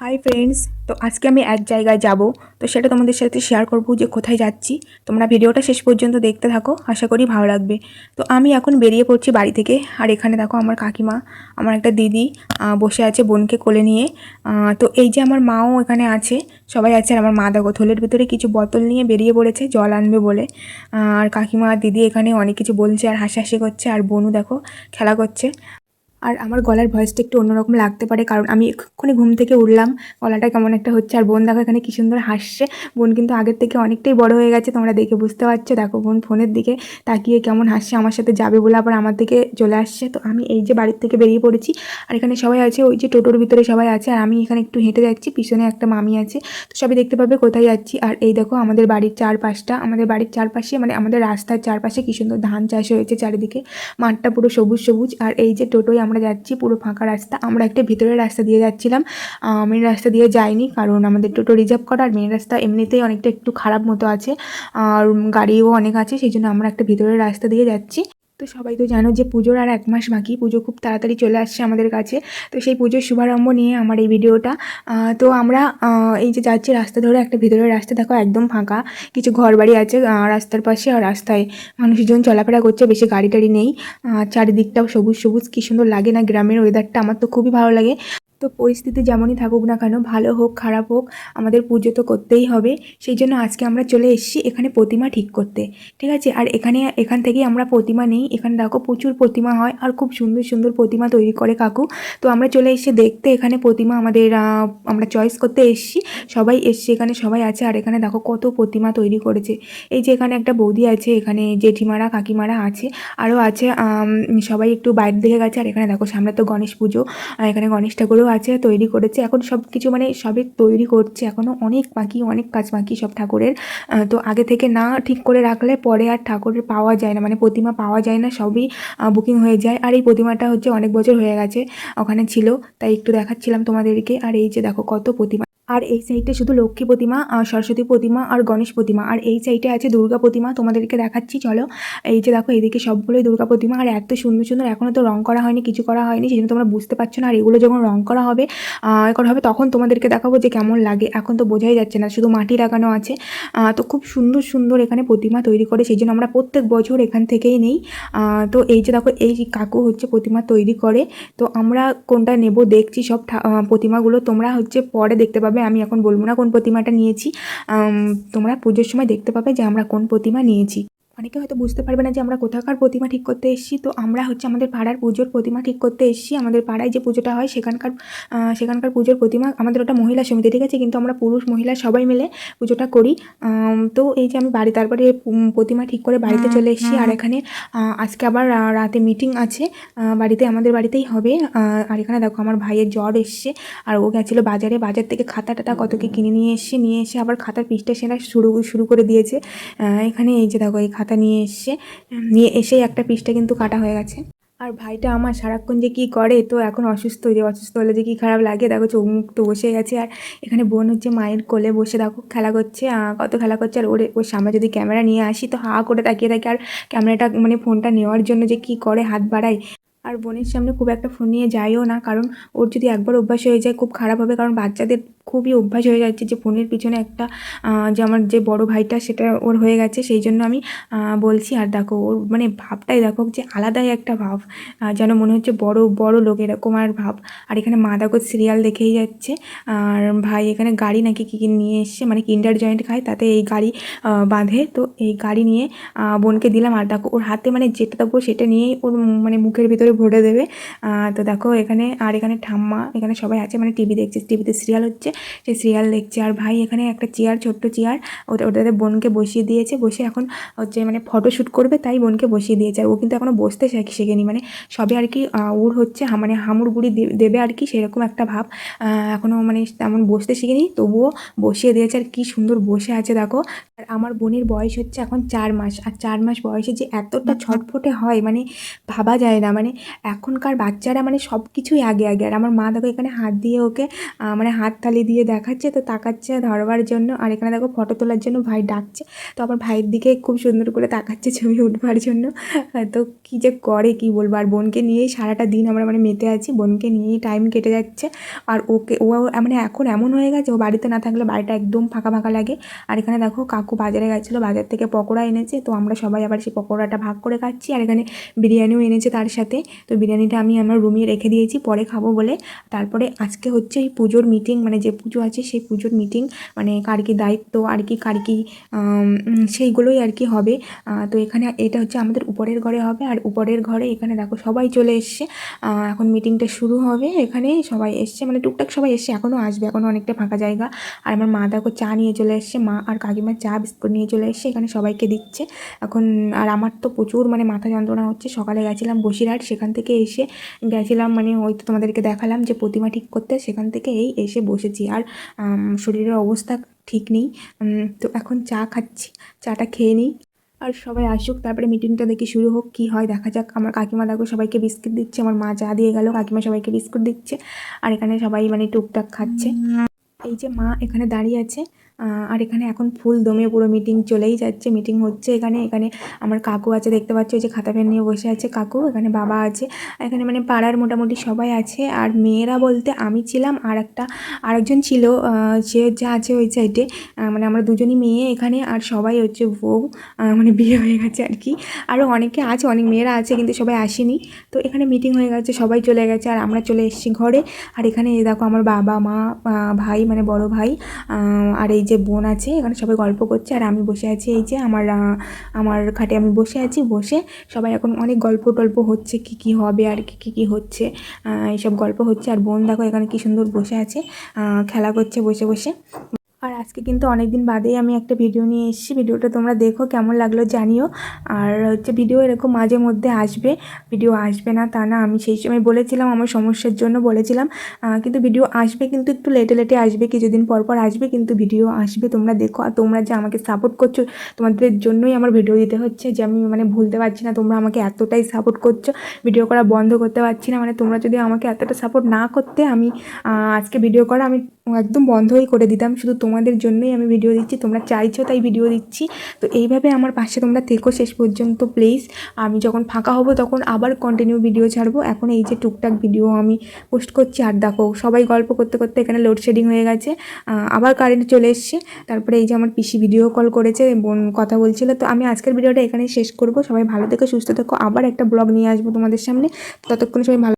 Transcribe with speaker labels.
Speaker 1: Hi friends তো আজকে আমি এক জায়গায় যাব। তো সেটা তোমাদের সাথে শেয়ার করব যে কোথায় যাচ্ছি। তোমরা ভিডিওটা শেষ পর্যন্ত দেখতে থাকো, আশা করি ভালো লাগবে। তো আমি এখন বেরিয়ে পড়ছি বাড়ি থেকে। আর এখানে দেখো আমার কাকিমা, আমার একটা দিদি বসে আছে বোনকে কোলে নিয়ে। তো এই যে আমার মাও এখানে আছে, সবাই আছে আর আমার মা দেখো থলের ভিতরে কিছু বোতল নিয়ে বেরিয়ে পড়েছে, জল আনবে বলে। আর কাকিমা আর দিদি এখানে অনেক কিছু বলছে আর হাসাহাসি করছে আর বোনও দেখো খেলা করছে। আর আমার গলার ভয়েসটা একটু অন্যরকম লাগতে পারে, কারণ আমি এক্ষুনি ঘুম থেকে উঠলাম। গলাটা কেমন একটা হচ্ছে, আর বোন দেখো এখানে কি সুন্দর হাসছে। বোন কিন্তু আগের থেকে অনেকটাই বড় হয়ে গেছে, তোমরা দেখে বুঝতে পারছ। দেখো বোন ফোনের দিকে তাকিয়ে কেমন হাসছে, আমার সাথে যাবে বলে আবার আমার দিকে চলে আসছে। তো আমি এই যে বাড়ির থেকে বেরিয়ে পড়েছি, আর এখানে সবাই আছে, ওই যে টোটোর ভিতরে সবাই আছে, আর আমি এখানে একটু হেঁটে যাচ্ছি, পিছনে একটা মামি আছে। তো সবাই দেখতে পাবে কোথায় যাচ্ছি। আর এই দেখো আমাদের বাড়ির চারপাশটা, আমাদের বাড়ির চারপাশে মানে আমাদের রাস্তার চারপাশে কি সুন্দর ধান চাষ হয়েছে চারিদিকে। মাঠটা পুরো সবুজ সবুজ, আর এই যে টোটোয় আমরা যাচ্ছি, পুরো ফাঁকা রাস্তা। আমরা একটা ভিতরের রাস্তা দিয়ে যাচ্ছিলাম। মেন রাস্তা দিয়ে যাইনি, কারণ আমাদের টোটো রিজার্ভ করা, আর মেন রাস্তা এমনিতেই অনেকটা একটু খারাপ মতো আছে। আর গাড়িও অনেক আছে, সেই জন্য আমরা একটা ভিতরের রাস্তা দিয়ে যাচ্ছি। তো সবাই তো জানো যে পুজোর আর এক মাস বাকি, পুজো খুব তাড়াতাড়ি চলে আসছে আমাদের কাছে। তো সেই পুজোর শুভারম্ভ নিয়ে আমার এই ভিডিওটা। তো আমরা এই যে যাচ্ছি রাস্তা ধরে, একটা ভিতরের রাস্তা দেখো একদম ফাঁকা। কিছু ঘর বাড়ি আছে রাস্তার পাশে আর রাস্তায়। মানুষজন চলাফেরা করছে, বেশি গাড়ি টাড়ি নেই। চারিদিকটাও সবুজ সবুজ, কী সুন্দর লাগে না গ্রামের ওয়েদারটা আমার তো খুবই ভালো লাগে। তো পরিস্থিতি যেমনই থাকুক না কেন, ভালো হোক, খারাপ হোক, আমাদের পুজো তো করতেই হবে। সেই জন্য আজকে আমরা চলে এসেছি এখানে প্রতিমা ঠিক করতে। ঠিক আছে? আর এখানে, এখান থেকেই আমরা প্রতিমা নেই। এখানে দেখো প্রচুর প্রতিমা হয় আর খুব সুন্দর সুন্দর প্রতিমা তৈরি করে কাকু। তো আমরা চলে এসে দেখতে এখানে প্রতিমা আমাদের আমরা চয়েস করতে এসেছি। সবাই এসছে এখানে, সবাই আছে। আর এখানে দেখো কত প্রতিমা তৈরি করেছে। এই যে এখানে একটা বৌদি আছে, এখানে জেঠিমারা, কাকিমারা আছে, আরও আছে সবাই একটু বাইরে দিকে গেছে। আর এখানে দেখো সামনে তো গণেশ পুজো। এখানে গণেশ ঠাকুরও আছে, তৈরি করেছে। এখন সব কিছু মানে সবই তৈরি করছে এখনও অনেক বাকি, অনেক কাজ বাকি সব ঠাকুরের। তো আগে থেকে না ঠিক করে রাখলে পরে আর ঠাকুরের পাওয়া যায় না। মানে প্রতিমা পাওয়া যায় না, সবই বুকিং হয়ে যায়। আর এই প্রতিমাটা হচ্ছে অনেক বছর হয়ে গেছে, ওখানে ছিল। তাই একটু দেখাচ্ছিলাম তোমাদেরকে। আর এই যে দেখো কত প্রতিমা। আর এই সাইডে শুধু লক্ষ্মী প্রতিমা আর সরস্বতী প্রতিমা আর গণেশ প্রতিমা। আর এই সাইডে আছে দুর্গা প্রতিমা, তোমাদেরকে দেখাচ্ছি, চলো। এই যে দেখো এইদিকে সবগুলোই দুর্গা প্রতিমা। আর এত সুন্দর সুন্দর এখনও তো রং করা হয়নি, কিছু করা হয়নি, সেজন্য তোমরা বুঝতে পারছ না। আর এগুলো যখন রং করা হবে করা হবে, তখন তোমাদেরকে দেখাবো যে কেমন লাগে। এখন তো বোঝাই যাচ্ছে না, শুধু মাটি লাগানো আছে। তো খুব সুন্দর সুন্দর এখানে প্রতিমা তৈরি করে সেই জন্য আমরা প্রত্যেক বছর এখান থেকেই নেই। তো এই যে দেখো, এই কাকু হচ্ছে প্রতিমা তৈরি করে। তো আমরা কোনটা নেব দেখছি সব প্রতিমাগুলো। তোমরা হচ্ছে পরে দেখতে পাবে। আমি এখন বলব না কোন প্রতিমাটা নিয়েছি। তোমরা পুজোর সময় দেখতে পাবে যে আমরা কোন প্রতিমা নিয়েছি। অনেকে হয়তো বুঝতে পারবে না যে আমরা কোথাকার প্রতিমা ঠিক করতে এসেছি। তো আমরা হচ্ছে আমাদের পাড়ার পুজোর প্রতিমা ঠিক করতে এসেছি। আমাদের পাড়ায় যে পুজোটা হয় সেখানকার সেখানকার পুজোর প্রতিমা আমাদের ওটা মহিলা সমিতি ঠিক আছে? কিন্তু আমরা পুরুষ মহিলা সবাই মিলে পুজোটা করি। তো এই যে আমি বাড়ি তারপরে প্রতিমা ঠিক করে বাড়িতে চলে এসেছি। আর এখানে আজকে আবার রাতে মিটিং আছে। বাড়িতে আমাদের বাড়িতেই হবে। আর এখানে দেখো আমার ভাইয়ের জ্বর এসছে। আর ও গেছিল বাজারে। বাজার থেকে খাতা টাতা কত কি কিনে নিয়ে এসছে নিয়ে এসে আবার খাতার পিসটা সেরা শুরু শুরু করে দিয়েছে। এখানে এই যে দেখো এই খাতা নিয়ে এসছে নিয়ে এসেই একটা পিসটা কিন্তু কাটা হয়ে গেছে। আর ভাইটা আমার সারাক্ষণ যে কী করে, তো এখন অসুস্থ যে অসুস্থ হলে যে কী খারাপ লাগে, দেখো চোখ মুখ তো বসে গেছে। আর এখানে বোন হচ্ছে মায়ের কোলে বসে, দেখো খেলা করছে কত খেলা করছে। আর ওর ওর সামনে যদি ক্যামেরা নিয়ে আসি, তো হা করে তাকিয়ে থাকে। আর ক্যামেরাটা মানে ফোনটা নেওয়ার জন্য যে কী করে হাত বাড়ায়। আর বোনের সামনে খুব একটা ফোন নিয়ে যায়ও না, কারণ ওর যদি একবার অভ্যাস হয়ে যায়, খুব খারাপ হবে। কারণ বাচ্চাদের খুবই অভ্যাস হয়ে যাচ্ছে যে ফোনের পিছনে একটা যে আমার যে বড় ভাইটা সেটা ওর হয়ে গেছে, সেই জন্য আমি বলছি আর দেখো ওর মানে ভাবটাই দেখো যে আলাদাই একটা ভাব যেন মনে হচ্ছে বড় বড় লোক এরকম আর ভাব। আর এখানে মা দেখো সিরিয়াল দেখেই যাচ্ছে, আর ভাই এখানে গাড়ি নাকি কী কী নিয়ে এসছে মানে কিন্ডার জয়েন্ট খায়, তাতে এই গাড়ি বাঁধে, তো এই গাড়ি নিয়ে বোনকে দিলাম। আর দেখো ওর হাতে মানে যেটা দেবো সেটা নিয়েই ওর মানে মুখের ভিতরে ভরে দেবে। তো দেখো এখানে, আর এখানে ঠাম্মা, এখানে সবাই আছে মানে টিভি দেখছে টিভিতে সিরিয়াল হচ্ছে। সেই সিরিয়াল দেখছে। আর ভাই এখানে একটা চেয়ার ছোট্ট চেয়ার ওটাতে বোনকে বসিয়ে দিয়েছে। বসে এখন হচ্ছে মানে ফটো শ্যুট করবে তাই বোনকে বসিয়ে দিয়েছে। আর ও কিন্তু এখনও বসতে শেখ- শেখেনি। মানে সবে আর কি ওর হচ্ছে মানে হামুর গুড়ি দে- দেবে আর কি সেরকম একটা ভাব। এখনও মানে তেমন বসতে শিখেনি। তবুও বসিয়ে দিয়েছে আর কি সুন্দর বসে আছে দেখো। আর আমার বোনের বয়স হচ্ছে এখন চার মাস। আর চার মাস বয়সে যে এতটা ছটফটে হয় মানে ভাবা যায় না। মানে এখনকার বাচ্চারা মানে সব কিছুই আগে আগে। আর আমার মা দেখো এখানে হাত দিয়ে ওকে মানে হাত তালি দিয়ে দেখাচ্ছে, তো তাকাচ্ছে ধরবার জন্য। আর এখানে দেখো ফটো তোলার জন্য ভাই ডাকছে। তো আবার ভাইয়ের দিকে খুব সুন্দর করে তাকাচ্ছে ছবি উঠবার জন্য। তো কী যে করে, কি বলব? আর বোনকে নিয়েই সারাটা দিন আমরা মানে মেতে আছি। বোনকে নিয়েই টাইম কেটে যাচ্ছে। আর ওকে, ও মানে এখন এমন হয়ে গেছে, ও বাড়িতে না থাকলে বাড়িটা একদম ফাঁকা ফাঁকা লাগে। আর এখানে দেখো কাকু বাজারে গেছিল, বাজার থেকে পকোড়া এনেছে। তো আমরা সবাই আবার সেই পকোড়াটা ভাগ করে খাচ্ছি। আর এখানে বিরিয়ানিও এনেছে তার সাথে। তো বিরিয়ানিটা আমি আমার রুমে রেখে দিয়েছি, পরে খাব বলে। তারপরে আজকে হচ্ছে এই পুজোর মিটিং মানে যে পুজো আছে সেই পুজোর মিটিং মানে কার কি দায়িত্ব, আর কি কার কি সেইগুলোই আর কি হবে। তো এখানে এটা হচ্ছে আমাদের উপরের ঘরে হবে, আর উপরের ঘরে এখানে দেখো সবাই চলে এসছে। এখন মিটিংটা শুরু হবে, এখানে সবাই এসছে মানে টুকটাক সবাই এসছে এখনও আসবে এখনও অনেকটা ফাঁকা জায়গা। আর আমার মা দেখো চা নিয়ে চলে এসছে, মা আর কাকিমা চা, বিস্কুট নিয়ে চলে এসছে, এখানে সবাইকে দিচ্ছে। এখন, আর আমার তো প্রচুর মানে মাথা যন্ত্রণা হচ্ছে, সকালে গেছিলাম বসিরহাট, সেখান থেকে এসে গেছিলাম মানে ওই তো তোমাদেরকে দেখালাম যে প্রতিমা ঠিক করতে, সেখান থেকে এই এসে বসেছি। আর আম, শরীরের অবস্থা ঠিক নেই। তো এখন চা খাচ্ছি। চাটা খেয়ে নিই। আর সবাই আসুক তারপরে মিটিংটা দেখি শুরু হোক কী হয় দেখা যাক। আমার কাকিমা দেখো সবাইকে বিস্কুট দিচ্ছে। আমার মা চা দিয়ে গেল কাকিমা সবাইকে বিস্কুট দিচ্ছে। আর এখানে সবাই মানে টুকটাক খাচ্ছে। এই যে মা এখানে দাঁড়িয়ে আছে আর এখানে এখন ফুল দমে পুরো মিটিং চলেই যাচ্ছে। মিটিং হচ্ছে এখানে এখানে আমার কাকু আছে, দেখতে পাচ্ছ ওই যে খাতা পেন নিয়ে বসে আছে কাকু, এখানে বাবা আছে। এখানে মানে পাড়ার মোটামুটি সবাই আছে। আর মেয়েরা বলতে আমি ছিলাম আর একটা আরেকজন ছিল সে যা আছে ওই সাইডে মানে আমরা দুজনই মেয়ে এখানে আর সবাই হচ্ছে বউ মানে বিয়ে হয়ে গেছে আর কি। আরও অনেকে আছে, অনেক মেয়েরা আছে কিন্তু সবাই আসেনি। তো এখানে মিটিং হয়ে গেছে, সবাই চলে গেছে আর আমরা চলে এসেছি ঘরে। আর এখানে দেখো আমার বাবা, মা ভাই মানে বড় ভাই আর এই যে বোন আছে, এখানে সবাই গল্প করছে আর আমি বসে আছি এই যে আমার আমার খাটে আমি বসে আছি, বসে সবাই এখন অনেক গল্প টল্প হচ্ছে, কি কি হবে আর কি, কী কী হচ্ছে এইসব গল্প হচ্ছে। আর বোন দেখো এখানে কি সুন্দর বসে আছে খেলা করছে বসে বসে। আজকে কিন্তু অনেক দিন বাদেই আমি একটা ভিডিও নিয়ে এসেছি। ভিডিওটা তোমরা দেখো, কেমন লাগল জানিও। আর হচ্ছে ভিডিও এরকম মাঝে মধ্যে আসবে। ভিডিও আসবে না, তা না, আমি সেই সময় বলেছিলাম, আমার সমস্যার জন্য বলেছিলাম। কিন্তু ভিডিও আসবে কিন্তু একটু লেটে লেটে আসবে, কিছুদিন পর পর আসবে কিন্তু ভিডিও আসবে। তোমরা দেখো, আর তোমরা যে আমাকে সাপোর্ট করছ, তোমাদের জন্যই আমার ভিডিও দিতে হচ্ছে, যে আমি মানে ভুলতে পারছি না, তোমরা আমাকে এতটাই সাপোর্ট করছ ভিডিও করা বন্ধ করতে পারছি না। মানে তোমরা যদি আমাকে এতটা সাপোর্ট না করতে, আমি আজকে ভিডিও করা আমি একদম বন্ধই করে দিতাম। শুধু তোমাদের জন্যই আমি ভিডিও দিচ্ছি, তোমরা চাইছো তাই ভিডিও দিচ্ছি। তো এইভাবে আমার পাশে তোমরা থেকো শেষ পর্যন্ত প্লিজ আমি যখন ফাঁকা হব তখন আবার কন্টিনিউ ভিডিও ছাড়বো। এখন এই যে টুকটাক ভিডিও আমি পোস্ট করছি, আর দেখো সবাই গল্প করতে করতে এখানে লোডশেডিং হয়ে গেছে। আবার কারেন্ট চলে এসছে। তারপরে এই যে আমার পিসি ভিডিও কল করেছে, বোন কথা বলছিল। তো আমি আজকের ভিডিওটা এখানে শেষ করব। সবাই ভালো থেকো, সুস্থ থেকো। আবার একটা ব্লগ নিয়ে আসব তোমাদের সামনে। ততক্ষণ সবাই ভালো